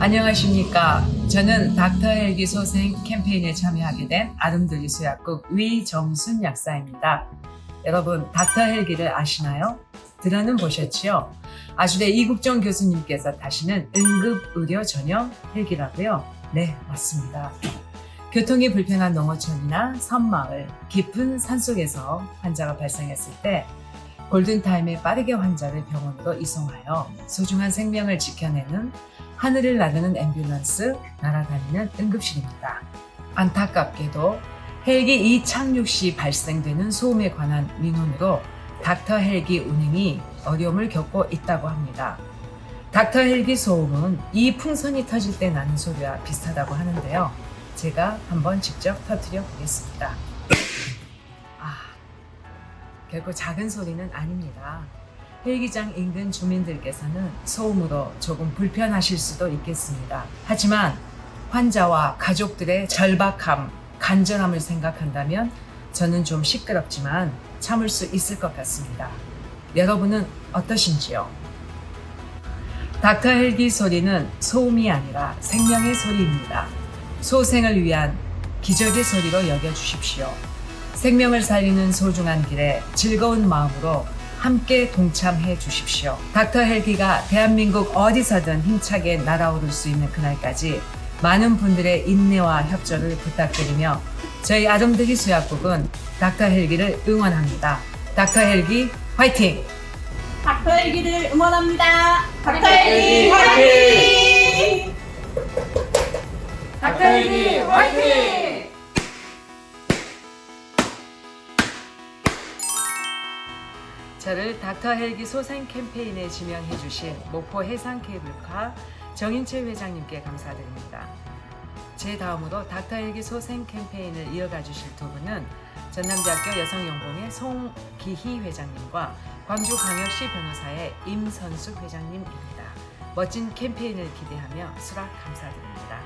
안녕하십니까. 저는 닥터 헬기 소생 캠페인에 참여하게 된 아름드리 수약국 위정순 약사입니다. 여러분, 닥터 헬기를 아시나요? 들어는 보셨지요? 아주대 이국정 교수님께서 타시는 응급의료 전용 헬기라고요? 네, 맞습니다. 교통이 불편한 농어촌이나 섬마을, 깊은 산속에서 환자가 발생했을 때 골든타임에 빠르게 환자를 병원으로 이송하여 소중한 생명을 지켜내는 하늘을 나르는 앰뷸런스, 날아다니는 응급실입니다. 안타깝게도 헬기 이착륙 시 발생되는 소음에 관한 민원으로 닥터 헬기 운행이 어려움을 겪고 있다고 합니다. 닥터 헬기 소음은 이 풍선이 터질 때 나는 소리와 비슷하다고 하는데요. 제가 한번 직접 터뜨려 보겠습니다. 아, 결코 작은 소리는 아닙니다. 헬기장 인근 주민들께서는 소음으로 조금 불편하실 수도 있겠습니다. 하지만 환자와 가족들의 절박함, 간절함을 생각한다면 저는 좀 시끄럽지만 참을 수 있을 것 같습니다. 여러분은 어떠신지요? 닥터 헬기 소리는 소음이 아니라 생명의 소리입니다. 소생을 위한 기적의 소리로 여겨주십시오. 생명을 살리는 소중한 길에 즐거운 마음으로 함께 동참해 주십시오. 닥터 헬기가 대한민국 어디서든 힘차게 날아오를 수 있는 그날까지 많은 분들의 인내와 협조를 부탁드리며 저희 아름드리 수약국은 닥터 헬기를 응원합니다. 닥터 헬기 화이팅! 닥터 헬기를 응원합니다. 닥터 헬기 화이팅! 닥터 헬기 화이팅! 저를 닥터 헬기 소생 캠페인에 지명해 주신 목포 해상 케이블카 정인철 회장님께 감사드립니다. 제 다음으로 닥터 헬기 소생 캠페인을 이어가 주실 두 분은 전남대학교 여성연공의 송기희 회장님과 광주광역시 변호사의 임선숙 회장님입니다. 멋진 캠페인을 기대하며 수락 감사드립니다.